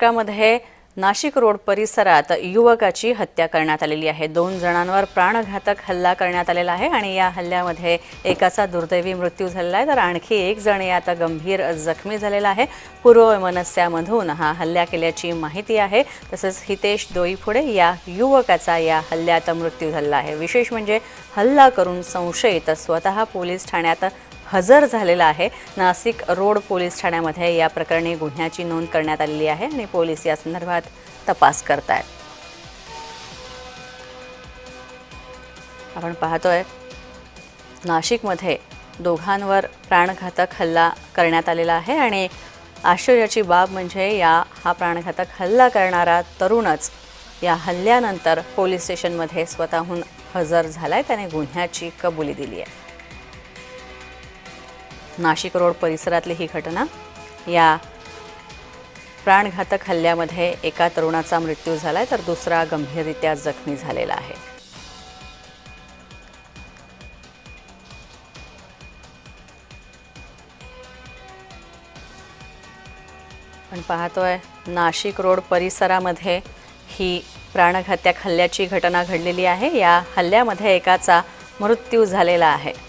नाशकामध्ये Nashik road परिसरात युवकाची हत्या करण्यात आलेली आहे. दोन जणांवर प्राणघातक हल्ला करण्यात आलेला आहे आणि या हल्ल्यामध्ये एकाचा दुर्दैवी मृत्यू झालेला आहे. तर आणखी एक जण यात गंभीर जखमी झालेला आहे. पूर्वमनस्यामधून हा हल्ला केल्याची माहिती आहे. तसंच हितेश दोईफुडे या युवकाचा या हल्ल्यात मृत्यू झालेला आहे. विशेष म्हणजे हल्ला करून संशयित स्वतः पोलीस ठाण्यात हजर झालेला आहे. नाशिक रोड पोलीस ठाण्यामध्ये या प्रकरणी गुन्ह्याची नोंद करण्यात आलेली आहे आणि पोलीस या संदर्भात तपास करत आहेत आपण पाहतोय नाशिकमध्ये दोघांवर प्राणघातक हल्ला करण्यात आलेला आहे आणि आश्चर्याची बाब म्हणजे या हा प्राणघातक हल्ला करणारा तरुणच या हल्ल्यानंतर पोलीस स्टेशनमध्ये स्वतःहून हजर झालाय. त्याने गुन्ह्याची कबुली दिली आहे. नाशिक रोड परिसरातली ही घटना. या प्राणघातक हल्ल्यामध्ये एका तरुणाचा मृत्यू झाला आहे तर दुसरा गंभीररित्या जखमी झालेला आहे. आपण पाहतोय नाशिक रोड परिसरामध्ये ही प्राणघातक हल्ल्याची घटना घडलेली आहे. या हल्ल्यामध्ये एकाचा मृत्यू झालेला आहे.